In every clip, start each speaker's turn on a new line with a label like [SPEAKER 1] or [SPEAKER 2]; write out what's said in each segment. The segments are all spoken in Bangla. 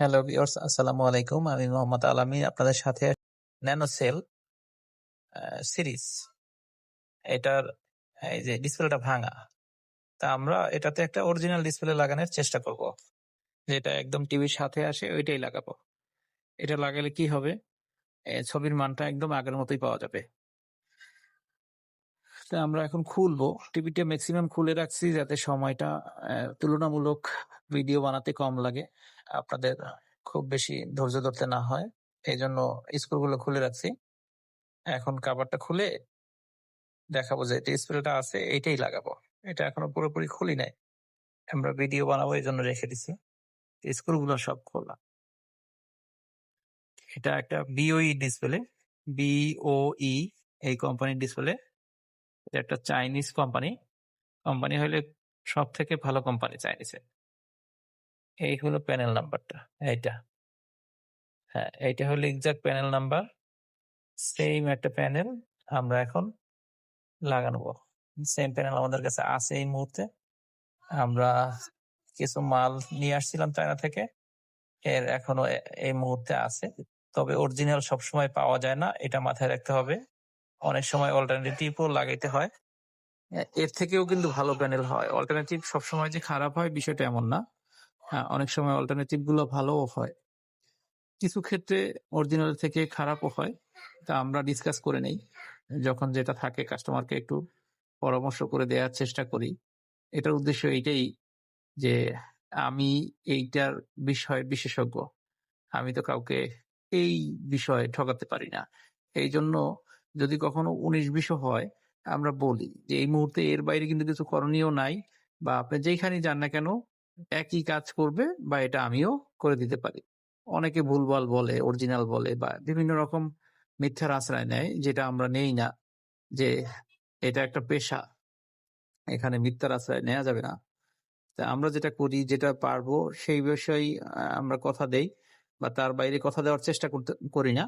[SPEAKER 1] হ্যালো ভিউয়ার্স আসসালামু আলাইকুম আমি মোহাম্মদ আলামিন আপনাদের সাথে ন্যানোসেল সিরিজ এটার, এই যে ডিসপ্লেটা ভাঙা। তা আমরা এটাতে একটা অরিজিনাল ডিসপ্লে লাগানোর চেষ্টা করব। যেটা একদম টিভির সাথে আসে, ওইটাই লাগাবো। এটা লাগালে কি হবে? ছবির মানটা একদম আগের মতোই পাওয়া যাবে। তা আমরা এখন খুলবো। টিভিটা ম্যাক্সিমাম খুলে রাখছি যাতে সময়টা তুলনামূলক ভিডিও বানাতে কম লাগে। আপনাদের খুব বেশি ধৈর্য ধরতে না হয়। এই জন্য স্কুলগুলো খুলে রাখছি। এখন কাভারটা খুলে দেখাবো যে ডিসপ্লেটা আছে এইটাই লাগাবো। এটা এখনও পুরোপুরি খুলি নাই। আমরা ভিডিও বানাবো এই জন্য রেখে দিছি। স্কুলগুলো সব খোলা। এটা একটা বিওই ডিসপ্লে বিওই এই কোম্পানির ডিসপ্লে এটা একটা চাইনিজ কোম্পানি কোম্পানি হলে সব থেকে ভালো কোম্পানি চাইনিজে এই হলো প্যানেল নাম্বারটা এইটা। হ্যাঁ এইটা হলো এক্সাক্ট প্যানেল নাম্বার সেম একটা প্যানেল আমরা এখন লাগানো। সেম প্যানেল আমাদের কাছে আছে এই মুহূর্তে। আমরা কিছু মাল নিয়ে আসছিলাম চায়না থেকে, এর এখনও এই মুহূর্তে আছে। তবে অরিজিনাল সবসময় পাওয়া যায় না, এটা মাথায় রাখতে হবে। অনেক সময় অল্টারনেটিভও লাগাইতে হয়। এর থেকেও কিন্তু ভালো প্যানেল হয়। অল্টারনেটিভ সবসময় যে খারাপ হয় বিষয়টা এমন না। হ্যাঁ অনেক সময় অল্টারনেটিভগুলো ভালোও হয়। কিছু ক্ষেত্রে অরিজিনাল থেকে খারাপও হয় তা আমরা ডিসকাস করে নেই। যখন যেটা থাকে কাস্টমারকে একটু পরামর্শ করে দেওয়ার চেষ্টা করি। এটার উদ্দেশ্য এইটাই যে, আমি এইটার বিষয়ে বিশেষজ্ঞ। আমি তো কাউকে এই বিষয়ে ঠকাতে পারি না। এই জন্য যদি কখনো উনিশ বিশও হয়, আমরা বলি যে, এই মুহূর্তে এর বাইরে কিন্তু কিছু করণীয় নাই বা আপনি যেখানে যান না কেন একই কাজ করবে বা এটা আমিও করে দিতে পারি। অনেকে ভুলভাল বলে অরিজিনাল বলে বা বিভিন্ন রকম মিথ্যার আশ্রয় নেয় যেটা আমরা নেই না যে এটা একটা পেশা। এখানে মিথ্যার আশ্রয় নেওয়া যাবে না। তা আমরা যেটা করি, যেটা পারব সেই বিষয়ে আমরা কথা দেই বা তার বাইরে কথা দেওয়ার চেষ্টা করতে, করি না।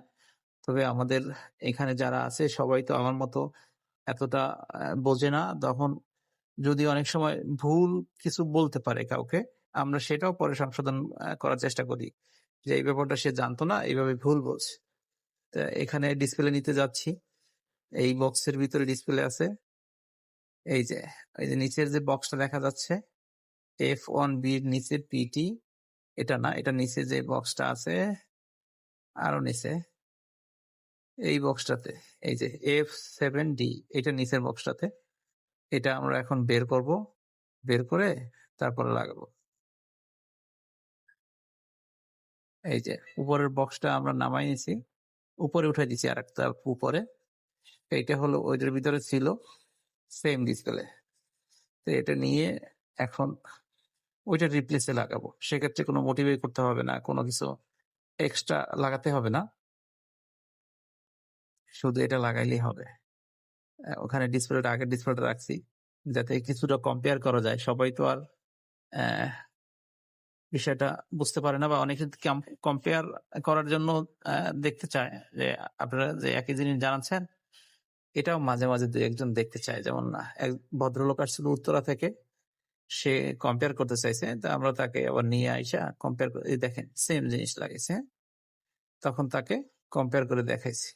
[SPEAKER 1] তবে আমাদের এখানে যারা আছে সবাই তো আমার মতো এতটা বোঝে না। তখন যদি অনেক সময় ভুল কিছু বলতে পারে কাউকে, আমরা সেটাও পরে সংশোধন করার চেষ্টা করি যে, এই ব্যাপারটা সে জানতো না, এইভাবে ভুল বলছে। এখানে ডিসপ্লে নিতে যাচ্ছি। এই বক্সের ভিতরে ডিসপ্লে আছে। এই যে এই যে নিচের যে বক্সটা দেখা যাচ্ছে এফ ওয়ান বির নিচে পিটি এটা না, এটা নিচে যে বক্সটা আছে, আরও নিচে, এই বক্সটাতে এই যে এফ সেভেন ডি এটা নিচের বক্সটাতে এটা আমরা এখন বের করব। বের করে তারপরে লাগাবো। এই যে, উপরের বক্সটা আমরা নামাই নিছি। উপরে উঠে দিছি আর একটা উপরে। এইটা হলো ওইটার ভিতরে ছিল সেম ডিসপ্লে তো এটা নিয়ে এখন ওইটা রিপ্লেসে লাগাবো। সেক্ষেত্রে কোনো মোটিভেট করতে হবে না, কোনো কিছু এক্সট্রা লাগাতে হবে না। শুধু এটা লাগাইলেই হবে। ওখানে ডিসপ্লেটা আগের ডিসপ্লেটা রাখছি, যাতে কিছুটা কম্পেয়ার করা যায়। সবাই তো আর বিষয়টা বুঝতে পারে না বা অনেকে কম্পেয়ার করার জন্য দেখতে চায় যে, আপনারা যে একই জিনিস জানাচ্ছেন, এটাও মাঝে মাঝে দু একজন দেখতে চায়। যেমন না এক ভদ্রলোক আসছিল উত্তরা থেকে, সে কম্পেয়ার করতে চাইছে, তা আমরা তাকে আবার নিয়ে আইসা কম্পেয়ার করে দেখেন সেম জিনিস লাগাইছে তখন তাকে কম্পেয়ার করে দেখাইছি।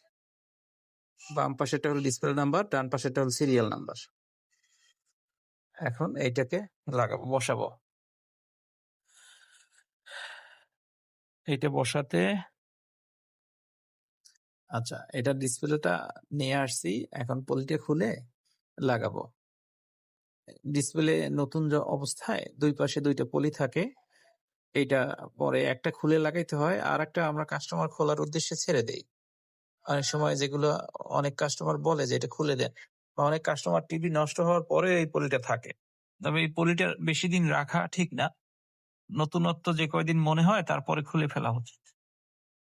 [SPEAKER 1] বাম পাশেরটা হলো ডিসপ্লে নাম্বার ডান পাশেরটা হলো সিরিয়াল নাম্বার এখন এইটাকে লাগাবো, বসাবো। এইটা বসাতে আচ্ছা এটা ডিসপ্লেটা নিয়ে আসছি, এখন পলিটা খুলে লাগাবো। ডিসপ্লে নতুন যে অবস্থায় দুই পাশে দুইটা পলি থাকে এটা পরে একটা খুলে লাগাইতে হয় আর একটা আমরা কাস্টমার খোলার উদ্দেশ্যে ছেড়ে দেই। অনেক সময় যেগুলো অনেক কাস্টমার বলে যে এটা খুলে দেন বা অনেক কাস্টমার টিভি নষ্ট হওয়ার পরে এই পলিটা থাকে। তবে এই পলিটা বেশি দিন রাখা ঠিক না। নতুনত্ব যে কয়দিন মনে হয় তারপরে খুলে ফেলা উচিত।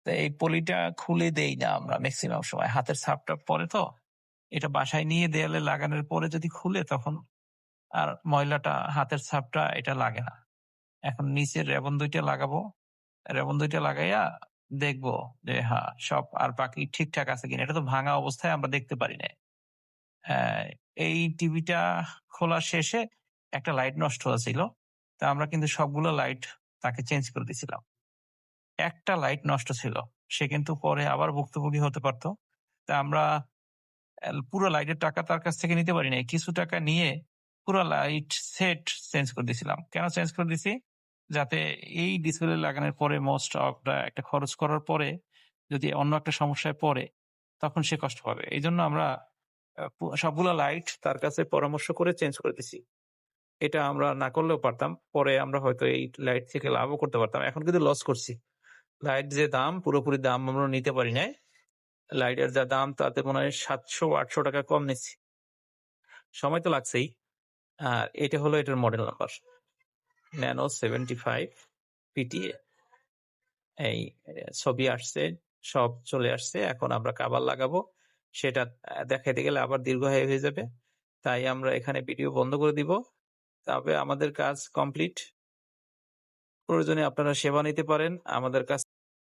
[SPEAKER 1] এই পলিটা খুলে দেই না আমরা ম্যাক্সিমাম সময়। হাতের ছাপটা পরে তো। এটা বাসায় নিয়ে দেয়ালে লাগানোর পরে যদি খুলে তখন আর ময়লাটা হাতের ছাপটা এটা লাগে না। এখন নিচের রেবন দুইটা লাগাবো। রেবন দুইটা লাগাইয়া দেখব যে হ্যাঁ সব আর বাকি ঠিকঠাক আছে কিনা। এটা তো ভাঙা অবস্থায় আমরা দেখতে পারি না এই টিভিটা খোলা শেষে একটা লাইট নষ্ট হয়েছিল। তা আমরা কিন্তু সবগুলো লাইট তাকে চেঞ্জ করে দিয়েছিলাম। একটা লাইট নষ্ট ছিল। সে কিন্তু পরে আবার ভুক্তভোগী হতে পারতো। তা আমরা পুরো লাইটের টাকা তার কাছ থেকে নিতে পারি নাই। কিছু টাকা নিয়ে পুরো লাইট সেট চেঞ্জ করে দিয়েছিলাম। কেন চেঞ্জ করে দিছি যাতে এই ডিসপ্লে লাগানোর পরে মোস্ট অফটা একটা খরচ করার পরে যদি অন্য একটা সমস্যায় পড়ে, তখন সে কষ্ট পাবে। এই জন্য আমরা সবগুলো লাইট তার কাছে পরামর্শ করে চেঞ্জ করে দিছি। এটা আমরা না করলেও পারতাম, পরে আমরা হয়তো এই লাইট থেকে লাভও করতে পারতাম। এখন কিন্তু লস করছি। লাইট যে দাম, পুরোপুরি দাম আমরা নিতে পারি নাই। লাইটের যা দাম, তাতে মনে হয় সাতশো, আটশো টাকা কম নিচ্ছি। সময় তো লাগছেই। আর এটা হলো এটার model number nano seventy five PTA এই, ছবি আসছে, সব চলে আসছে, এখন আমরা কাবার লাগাবো। সেটা দেখাইতে গেলে আবার দীর্ঘ হয়ে হয়ে যাবে। তাই আমরা এখানে ভিডিও বন্ধ করে দিব। তবে আমাদের কাজ কমপ্লিট। প্রয়োজনে আপনারা সেবা নিতে পারেন। আমাদের কাছ